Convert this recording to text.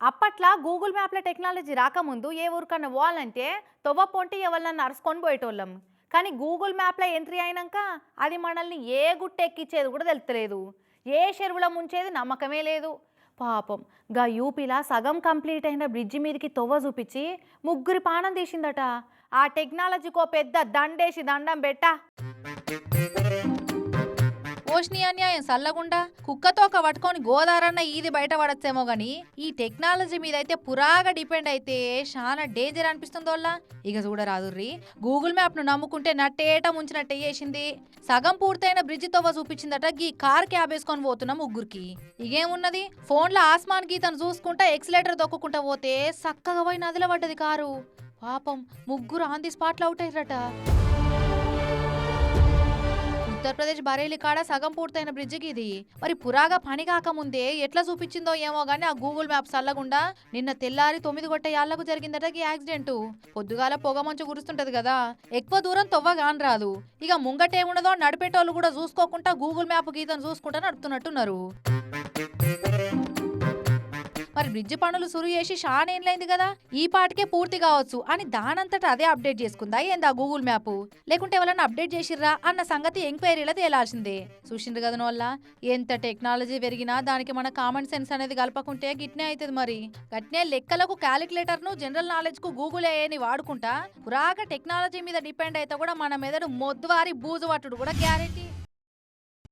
అప్పట్లో Google మ్యాప్ల technology రాకముందు ఏ ఊరికన్నా పోవాలంటే తొవ్వ పొంటి ఎవరినన్నా నడుచుకొని పోయేటోళ్ళం. కానీ గూగుల్ మ్యాప్లో ఎంట్రీ అయినాక అది మనల్ని ఏ గుట్ట ఎక్కించేది కూడా తెలుస్తలేదు ఏ చెరువులో ముంచేది నమ్మకమే లేదు. పాపం గా యూపీలా సగం కంప్లీట్ అయిన బ్రిడ్జి మీదకి తొవ్వ చూపించి ముగ్గురి పానం తీసిందట. ఆ టెక్నాలజీకో పెద్ద దండేసి దండం పెట్టా. ఓష్ని అన్యాయం సల్లగుండా ఒక పట్టుకొని గోదారన్న ఈది బయట పడచ్చేమో గాని ఈ టెక్నాలజీ మీద అయితే పురాగా డిపెండ్ అయితే చాలా డేంజర్ అనిపిస్తుందోల్లా ఇక చూడరాదుర్రి గూగుల్ మ్యాప్ను నమ్ముకుంటే నట్టేట ముంచినట్టే చేసింది సగం పూర్తయిన బ్రిడ్జి తోవ చూపించిందట గీ కార్ క్యాబ్ వేసుకొని పోతున్న ముగ్గురికి. ఇగేమున్నది? ఫోన్లో ఆస్మాన్ గీతను చూసుకుంటా ఎక్సిలేటర్ దొక్కుంటా పోతే చక్కగా పోయి నదిలో పడ్డది కారు. పాపం ముగ్గురు ఆన్ ది స్పాట్లో అవుట్ అయ్యారట. ఉత్తరప్రదేశ్ బరేలి కాడ సగం పూర్తయిన బ్రిడ్జికి ఇది. మరి పురాగా పని కాకముందే ఎట్లా చూపించిందో ఏమో గానీ ఆ గూగుల్ మ్యాప్ సల్లగుండా నిన్న తెల్లారి తొమ్మిది గొట్ట యాళ్ళకు జరిగిందట ఈ యాక్సిడెంట్. పొద్దుగాల పొగ మంచు కురుస్తుంటది కదా. ఎక్కువ దూరం తవ్వగాని రాదు. ఇక ముంగటేమున్నదో నడిపేటోళ్ళు కూడా చూసుకోకుండా గూగుల్ మ్యాప్ గీతను చూసుకుంటా నడుపుతున్నట్టున్నారు. బ్రిడ్జ్ పనులు సురు చేసి షానేండ్లైంది కదా? ఈ పాటికే పూర్తి కావచ్చు అని దానంతట అదే అప్డేట్ చేసుకుందా ఏందా గూగుల్ మ్యాప్? లేకుంటే ఎవరన్నా అప్డేట్ చేసిర్రా అన్న సంగతి ఎంక్వైరీలో తేలాల్సిందే. చూసిండ్రు కదా వల్ల ఎంత టెక్నాలజీ పెరిగినా దానికి మన కామన్ సెన్స్ అనేది కలపకుంటే గిట్నే అవుతుంది మరి. గట్నే లెక్కలకు క్యాలిక్యులేటర్ను జనరల్ నాలెడ్జ్కు గూగుల్ ఏని వాడుకుంటా? పురాగా టెక్నాలజీ మీద డిపెండ్ అయితే కూడా మన మెదడు మొద్దువారి బూజు పట్టుడు కూడా గ్యారెంటీ.